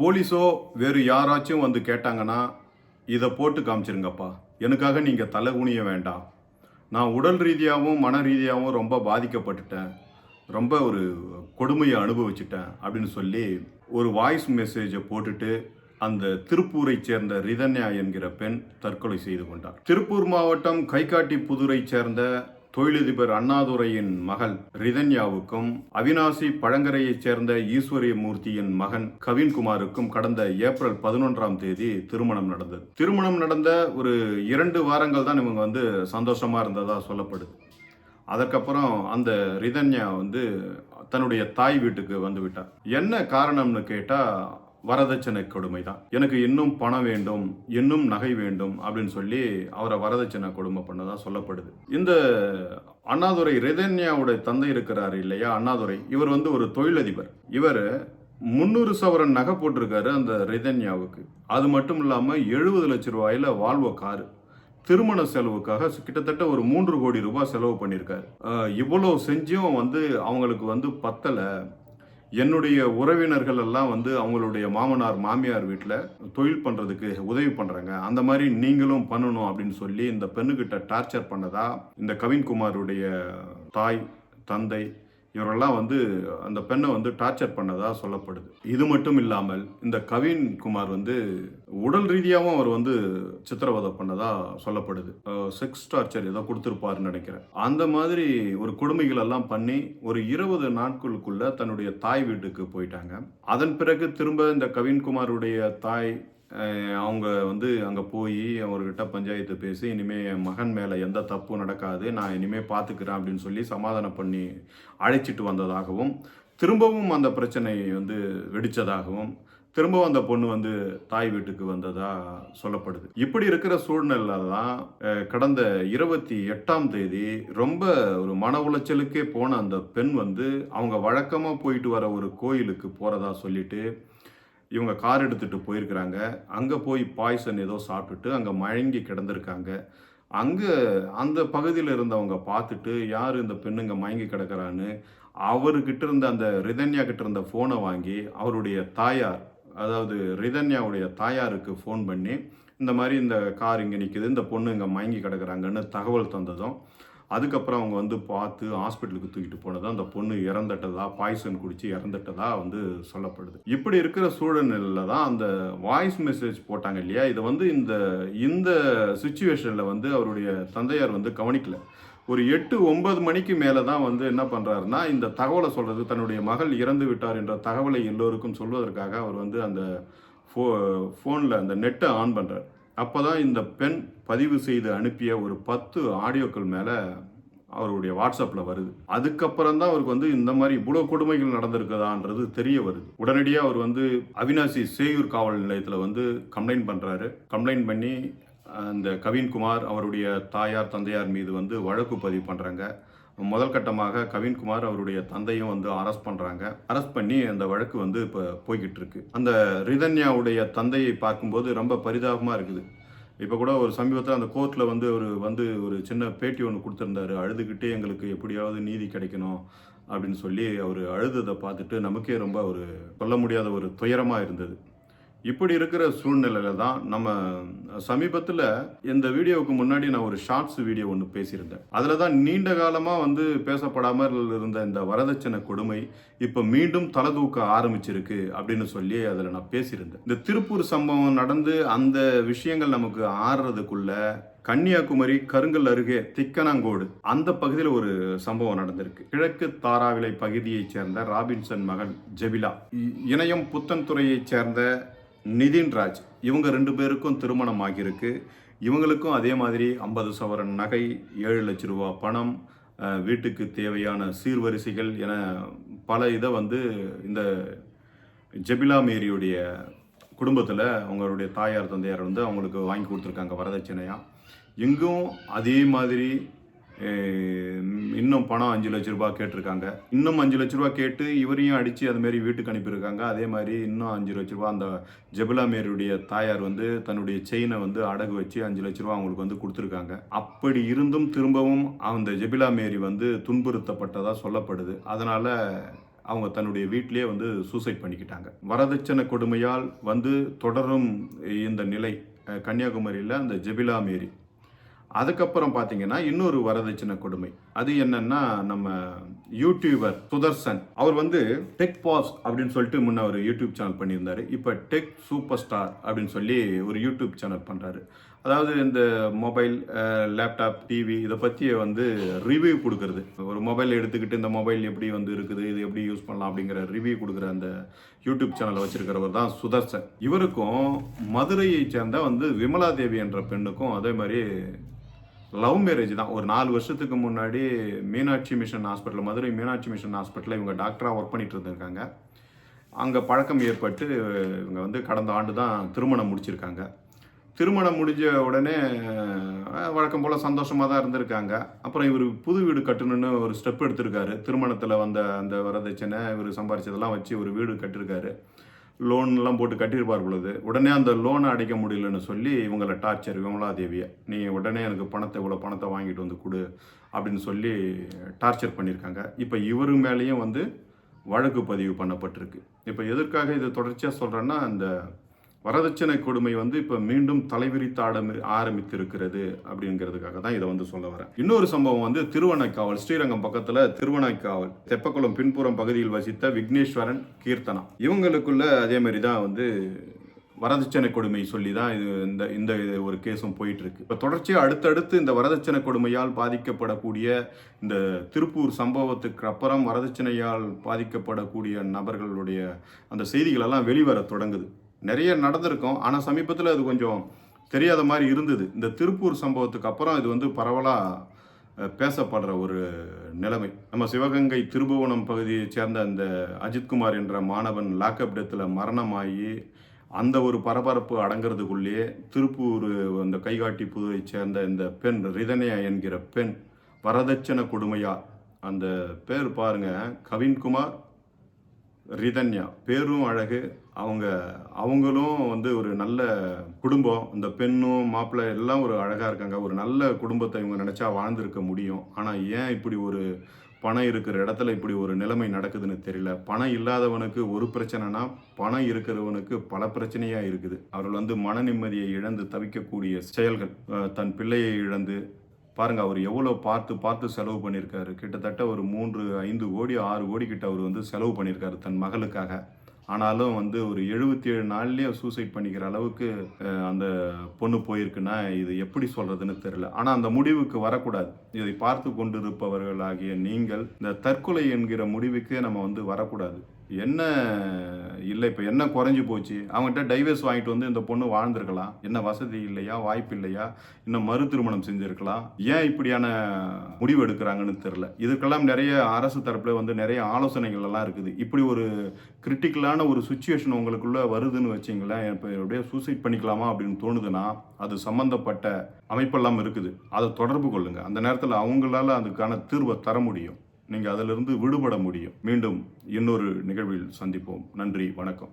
போலீஸோ வேறு யாராச்சும் வந்து கேட்டாங்கன்னா இதை போட்டு காமிச்சிருங்கப்பா. எனக்காக நீங்கள் தலை குனிய வேண்டாம். நான் உடல் ரீதியாகவும் மன ரீதியாகவும் ரொம்ப பாதிக்கப்பட்டுட்டேன். ரொம்ப ஒரு கொடுமையை அனுபவிச்சிட்டேன் அப்படின்னு சொல்லி ஒரு வாய்ஸ் மெசேஜை போட்டுட்டு அந்த திருப்பூரை சேர்ந்த ரிதன்யா என்கிற பெண் தற்கொலை செய்து கொண்டார். திருப்பூர் மாவட்டம் கைகாட்டி புதுரை சேர்ந்த தொழிலதிபர் அண்ணாதுரையின் மகள் ரிதன்யாவுக்கும் அவினாசி பழங்கரையைச் சேர்ந்த ஈஸ்வரியமூர்த்தியின் மகன் கவின்குமாருக்கும் கடந்த ஏப்ரல் பதினொன்றாம் தேதி திருமணம் நடந்தது. திருமணம் நடந்த ஒரு இரண்டு வாரங்கள் தான் இவங்க வந்து சந்தோஷமா இருந்ததா சொல்லப்படுது. அதற்கப்புறம் அந்த ரிதன்யா வந்து தன்னுடைய தாய் வீட்டுக்கு வந்து விட்டார். என்ன காரணம்னு கேட்டால் வரதட்சணை கொடுமை தான் எனக்கு இன்னும் பணம் வேண்டும் இன்னும் நகை வேண்டும் அப்படின்னு சொல்லி அவரை வரதட்சணை கொடுமை பண்ணதா சொல்லப்படுது. இந்த அண்ணாதுரை ரிதன்யாவுடைய தந்தை இருக்கிறார் இல்லையா அண்ணாதுரை? இவர் வந்து ஒரு தொழிலதிபர். இவர் முந்நூறு சவரன் நகை போட்டிருக்காரு அந்த ரிதன்யாவுக்கு. அது மட்டும் இல்லாமல் எழுபது லட்ச ரூபாயில வால்வோ காரு. திருமண செலவுக்காக கிட்டத்தட்ட ஒரு மூன்று கோடி ரூபாய் செலவு பண்ணியிருக்காரு. இவ்வளோ செஞ்சும் வந்து அவங்களுக்கு வந்து பத்தலை. என்னுடைய உறவினர்கள் எல்லாம் வந்து அவங்களுடைய மாமனார் மாமியார் வீட்டில் தொழில் பண்ணுறதுக்கு உதவி பண்ணுறாங்க அந்த மாதிரி நீங்களும் பண்ணணும் அப்படின்னு சொல்லி இந்த பெண்ணுக்கிட்ட டார்ச்சர் பண்ணதா இந்த கவின்குமாருடைய தாய் தந்தை இவரெல்லாம் வந்து அந்த பெண்ணை வந்து டார்ச்சர் பண்ணதாக சொல்லப்படுது. இது மட்டும் இல்லாமல் இந்த கவின் குமார் வந்து உடல் ரீதியாகவும் அவர் வந்து சித்திரவதை பண்ணதாக சொல்லப்படுது. செக்ஸ் டார்ச்சர் ஏதோ கொடுத்துருப்பாருன்னு நினைக்கிறேன். அந்த மாதிரி ஒரு கொடுமைகள் எல்லாம் பண்ணி ஒரு இருபது நாட்களுக்குள்ள தன்னுடைய தாய் வீட்டுக்கு போயிட்டாங்க. அதன் பிறகு திரும்ப இந்த கவின்குமாருடைய தாய் அவங்க வந்து அங்கே போய் அவர்கிட்ட பஞ்சாயத்து பேசி இனிமேல் என் மகன் மேலே எந்த தப்பும் நடக்காது நான் இனிமேல் பார்த்துக்கிறேன் அப்படின்னு சொல்லி சமாதானம் பண்ணி அழைச்சிட்டு வந்ததாகவும் திரும்பவும் அந்த பிரச்சனை வந்து வெடித்ததாகவும் திரும்பவும் அந்த பொண்ணு வந்து தாய் வீட்டுக்கு வந்ததா சொல்லப்படுது. இப்படி இருக்கிற சூழ்நிலை தான் கடந்த இருபத்தி எட்டாம் தேதி ரொம்ப ஒரு மன உளைச்சலுக்கே போன அந்த பெண் வந்து அவங்க வழக்கமாக போயிட்டு வர ஒரு கோயிலுக்கு போகிறதா சொல்லிட்டு இவங்க கார் எடுத்துகிட்டு போயிருக்கிறாங்க. அங்கே போய் பாய்சன் ஏதோ சாப்பிட்டுட்டு அங்கே மயங்கி கிடந்திருக்காங்க. அங்கே அந்த பகுதியில் இருந்தவங்க பார்த்துட்டு யார் இந்த பெண்ணுங்க மயங்கி கிடக்குறான்னு? அவர்கிட்ட இருந்த அந்த ரிதன்யா கிட்ட இருந்த ஃபோனை வாங்கி அவருடைய தாயார் அதாவது ரிதன்யாவுடைய தாயாருக்கு ஃபோன் பண்ணி இந்த மாதிரி இந்த கார் இங்கே நிற்கிது இந்த பொண்ணு இங்கே மயங்கி கிடக்கிறாங்கன்னு தகவல் தந்ததும் அதுக்கப்புறம் அவங்க வந்து பார்த்து ஹாஸ்பிட்டலுக்கு தூக்கிட்டு போனதும் அந்த பொண்ணு இறந்துட்டதா பாய்சன் குடிச்சு இறந்துட்டதா வந்து சொல்லப்படுது. இப்படி இருக்கிற சூழ்நிலையில தான் அந்த வாய்ஸ் மெசேஜ் போட்டாங்க இல்லையா? இதை வந்து இந்த இந்த சுச்சுவேஷனில் வந்து அவருடைய தந்தையார் வந்து கவனிக்கல. ஒரு எட்டு ஒன்பது மணிக்கு மேலே தான் வந்து என்ன பண்ணுறாருன்னா இந்த தகவலை சொல்கிறது தன்னுடைய மகள் இறந்து விட்டார் என்ற தகவலை எல்லோருக்கும் சொல்வதற்காக அவர் வந்து அந்த ஃபோ ஃபோனில் அந்த நெட்டை ஆன் பண்ணுறார் அப்போ தான் இந்த பெண் பதிவு செய்து அனுப்பிய ஒரு பத்து ஆடியோக்கள் மேலே அவருடைய வாட்ஸ்அப்பில் வருது. அதுக்கப்புறம் தான் அவருக்கு வந்து இந்த மாதிரி இவ்வளோ கொடுமைகள் நடந்திருக்குதான்றது தெரிய வருது. உடனடியாக அவர் வந்து அவினாசி சேயூர் காவல் நிலையத்தில் வந்து கம்ப்ளைண்ட் பண்ணுறாரு கம்ப்ளைண்ட் பண்ணி அந்த கவின்குமார் அவருடைய தாயார் தந்தையார் மீது வந்து வழக்கு பதிவு பண்ணுறாங்க முதல் கட்டமாக கவின்குமார் அவருடைய தந்தையும் வந்து அரெஸ்ட் பண்ணுறாங்க அரெஸ்ட் பண்ணி அந்த வழக்கு வந்து இப்போ போய்கிட்டு இருக்கு அந்த ரிதன்யாவுடைய தந்தையை பார்க்கும்போது ரொம்ப பரிதாபமாக இருக்குது. இப்போ கூட ஒரு சமீபத்தில் அந்த கோர்ட்டில் வந்து ஒரு வந்து ஒரு சின்ன பேட்டி ஒன்று கொடுத்துருந்தாரு. அழுதுகிட்டே எங்களுக்கு எப்படியாவது நீதி கிடைக்கணும் அப்படின்னு சொல்லி அவர் அழுததை பார்த்துட்டு நமக்கே ரொம்ப ஒரு சொல்ல முடியாத ஒரு துயரமாக இருந்தது. இப்படி இருக்கிற சூழ்நிலையில தான் நம்ம சமீபத்தில் இந்த வீடியோவுக்கு முன்னாடி நான் ஒரு ஷார்ட்ஸ் வீடியோ ஒன்று பேசியிருந்தேன். அதில் தான் நீண்ட காலமாக வந்து பேசப்படாமல் இருந்த இந்த வரதட்சணை கொடுமை இப்போ மீண்டும் தலை தூக்க ஆரம்பிச்சிருக்கு அப்படின்னு சொல்லி அதில் நான் பேசியிருந்தேன். இந்த திருப்பூர் சம்பவம் நடந்து அந்த விஷயங்கள் நமக்கு ஆறுறதுக்குள்ள கன்னியாகுமரி கருங்கல் அருகே திக்கனாங்கோடு அந்த பகுதியில் ஒரு சம்பவம் நடந்திருக்கு. கிழக்கு தாராவிளை பகுதியைச் சேர்ந்த ராபின்சன் மகன் ஜெபிலா. இ- இணையம் புத்தன்துறையைச் சேர்ந்த நிதின்ராஜ் இவங்க ரெண்டு பேருக்கும் திருமணம் ஆகியிருக்கு. இவங்களுக்கும் அதே மாதிரி ஐம்பது சவரன் நகை ஏழு லட்ச ரூபா பணம் வீட்டுக்கு தேவையான சீர்வரிசைகள் என பல இதை வந்து இந்த ஜெபிலா மேரியுடைய குடும்பத்தில் அவங்களுடைய தாயார் தந்தையார் வந்து அவங்களுக்கு வாங்கி கொடுத்துருக்காங்க வரதட்சணையாக இங்கும் அதே மாதிரி இன்னும் பணம் அஞ்சு லட்ச ரூபாய் கேட்டிருக்காங்க. இன்னும் அஞ்சு லட்ச ரூபாய் கேட்டு இவரையும் அடித்து அதுமாரி வீட்டுக்கு அனுப்பியிருக்காங்க. அதே மாதிரி இன்னும் அஞ்சு லட்ச ரூபா அந்த ஜெபிலா மேரியுடைய தாயார் வந்து தன்னுடைய செயினை வந்து அடகு வச்சு அஞ்சு லட்ச ரூபா அவங்களுக்கு வந்து கொடுத்துருக்காங்க. அப்படி இருந்தும் திரும்பவும் அந்த ஜெபிலா மேரி வந்து துன்புறுத்தப்பட்டதாக சொல்லப்படுது. அதனால் அவங்க தன்னுடைய வீட்டிலேயே வந்து சூசைட் பண்ணிக்கிட்டாங்க. வரதட்சணை கொடுமையால் வந்து தொடரும் இந்த நிலை கன்னியாகுமரியில் அந்த ஜெபிலா மேரி. அதுக்கப்புறம் பார்த்தீங்கன்னா இன்னொரு வரதட்சணை கொடுமை. அது என்னன்னா நம்ம யூடியூபர் சுதர்சன். அவர் வந்து டெக் பாஸ் அப்படின்னு சொல்லிட்டு முன்ன ஒரு யூடியூப் சேனல் பண்ணியிருந்தாரு. இப்போ டெக் சூப்பர் ஸ்டார் அப்படின்னு சொல்லி ஒரு யூடியூப் சேனல் பண்ணுறாரு அதாவது இந்த மொபைல் லேப்டாப் டிவி இதை பற்றி வந்து ரிவ்யூ கொடுக்கறது. ஒரு மொபைல் எடுத்துக்கிட்டு இந்த மொபைல் எப்படி வந்து இருக்குது இது எப்படி யூஸ் பண்ணலாம் அப்படிங்கிற ரிவ்யூ கொடுக்குற அந்த யூடியூப் சேனலை வச்சிருக்கிறவர் தான் சுதர்சன். இவருக்கும் மதுரையை சேர்ந்த வந்து விமலா தேவி என்ற பெண்ணுக்கும் அதே மாதிரி லவ் மேரேஜ் தான். ஒரு நாலு வருஷத்துக்கு முன்னாடி Meenakshi mission hospital Madurai Meenakshi mission ஹாஸ்பிட்டலில் இவங்க டாக்டராக ஒர்க் பண்ணிட்டு இருந்திருக்காங்க. அங்கே பழக்கம் ஏற்பட்டு இவங்க வந்து கடந்த ஆண்டு தான் திருமணம் முடிச்சிருக்காங்க. திருமணம் முடிஞ்ச உடனே வழக்கம் போல் சந்தோஷமாக தான் இருந்திருக்காங்க. அப்புறம் இவர் புது வீடு கட்டணும்னு ஒரு ஸ்டெப் எடுத்திருக்காரு. திருமணத்தில் வந்த அந்த வரதட்சணை இவர் சம்பாரிச்சதெல்லாம் வச்சு ஒரு வீடு கட்டியிருக்காரு லோன்லாம் போட்டு கட்டியிருப்பார் பொழுது உடனே அந்த லோனை அடைக்க முடியலன்னு சொல்லி இவங்கள டார்ச்சர் விமலாதேவியை நீ உடனே எனக்கு பணத்தை இவ்வளோ பணத்தை வாங்கிட்டு வந்து கொடு அப்படின்னு சொல்லி டார்ச்சர் பண்ணியிருக்காங்க. இப்போ இவரு மேலேயும் வந்து வழக்கு பதிவு பண்ணப்பட்டிருக்கு. இப்போ எதற்காக இதை தொடர்ச்சியாக சொல்கிறேன்னா அந்த வரதட்சணை கொடுமை வந்து இப்போ மீண்டும் தலைவிரித்தாட ஆரம்பித்திருக்கிறது அப்படிங்கிறதுக்காக தான் இதை வந்து சொல்ல வரேன். இன்னொரு சம்பவம் வந்து திருவணைக்காவல் ஸ்ரீரங்கம் பக்கத்தில் திருவணைக்காவல் தெப்பக்குளம் பின்புறம் பகுதியில் வசித்த விக்னேஸ்வரன் கீர்த்தனா. இவங்களுக்குள்ள அதே மாதிரி தான் வந்து வரதட்சணை கொடுமை சொல்லி தான் இது இந்த இந்த இது ஒரு கேஸும் போயிட்டுருக்கு. இப்போ தொடர்ச்சியாக அடுத்தடுத்து இந்த வரதட்சணை கொடுமையால் பாதிக்கப்படக்கூடிய இந்த திருப்பூர் சம்பவத்துக்கு அப்புறம் வரதட்சணையால் பாதிக்கப்படக்கூடிய நபர்களுடைய அந்த செய்திகளெல்லாம் வெளிவர தொடங்குது. நிறைய நடந்திருக்கும். ஆனால் சமீபத்தில் அது கொஞ்சம் தெரியாத மாதிரி இருந்தது. இந்த திருப்பூர் சம்பவத்துக்கு அப்புறம் இது வந்து பரவலாக பேசப்படுற ஒரு நிலைமை. நம்ம சிவகங்கை திருபுவனம் பகுதியைச் சேர்ந்த அந்த அஜித்குமார் என்ற மாணவன் லாக்அப் டெத்தில் மரணமாகி அந்த ஒரு பரபரப்பு அடங்கிறதுக்குள்ளேயே திருப்பூர் அந்த கைகாட்டி புதுவைச் சேர்ந்த இந்த பெண் ரிதனையா என்கிற பெண் வரதட்சணை கொடுமையா? அந்த பேர் பாருங்கள் கவின்குமார் ரிதன்யா. பேரும் அழகு. அவங்க அவங்களும் வந்து ஒரு நல்ல குடும்பம். இந்த பெண்ணும் மாப்பிள்ளை எல்லாம் ஒரு அழகாக இருக்காங்க. ஒரு நல்ல குடும்பத்தை இவங்க நினச்சா வாழ்ந்திருக்க முடியும். ஆனால் ஏன் இப்படி ஒரு பணம் இருக்கிற இடத்துல இப்படி ஒரு நிலைமை நடக்குதுன்னு தெரியல. பணம் இல்லாதவனுக்கு ஒரு பிரச்சனைனா பணம் இருக்கிறவனுக்கு பல பிரச்சனையாக இருக்குது. அவர்கள் வந்து மன நிம்மதியை இழந்து தவிக்கக்கூடிய செயல்கள் தன் பிள்ளையை இழந்து பாருங்கள் அவர் எவ்வளோ பார்த்து பார்த்து செலவு பண்ணியிருக்காரு. கிட்டத்தட்ட ஒரு மூன்று ஐந்து கோடி ஆறு கோடி கிட்ட அவர் வந்து செலவு பண்ணியிருக்காரு தன் மகளுக்காக. ஆனாலும் வந்து ஒரு எழுபத்தி ஏழு நாள்லேயே சூசைட் பண்ணிக்கிற அளவுக்கு அந்த பொண்ணு போயிருக்குன்னா இது எப்படி சொல்கிறதுன்னு தெரியல. ஆனால் அந்த முடிவுக்கு வரக்கூடாது. இதை பார்த்து கொண்டிருப்பவர்களாகிய நீங்கள் இந்த தற்கொலை என்கிற முடிவுக்கு நம்ம வந்து வரக்கூடாது. என்ன இல்லை இப்போ என்ன குறைஞ்சி போச்சு? அவங்ககிட்ட டைவர்ஸ் வாங்கிட்டு வந்து இந்த பொண்ணு வாழ்ந்திருக்கலாம். என்ன வசதி இல்லையா வாய்ப்பு இல்லையா இன்னும் மறு திருமணம் செஞ்சுருக்கலாம். ஏன் இப்படியான முடிவு எடுக்கிறாங்கன்னு தெரில இதுக்கெல்லாம் நிறைய அரசு தரப்புல வந்து நிறைய ஆலோசனைகள் எல்லாம் இருக்குது. இப்படி ஒரு கிரிட்டிக்கலான ஒரு சுச்சுவேஷன் உங்களுக்குள்ள வருதுன்னு வச்சிங்களேன் இப்போ அப்படியே சூசைட் பண்ணிக்கலாமா அப்படின்னு தோணுதுன்னா அது சம்மந்தப்பட்ட அமைப்பெல்லாம் இருக்குது. அதை தொடர்பு கொள்ளுங்க. அந்த நேரத்தில் அவங்களால அதுக்கான தீர்வை தர முடியும். நீங்கள் அதிலிருந்து விடுபட முடியும். மீண்டும் இன்னொரு நிகழ்வில் சந்திப்போம். நன்றி வணக்கம்.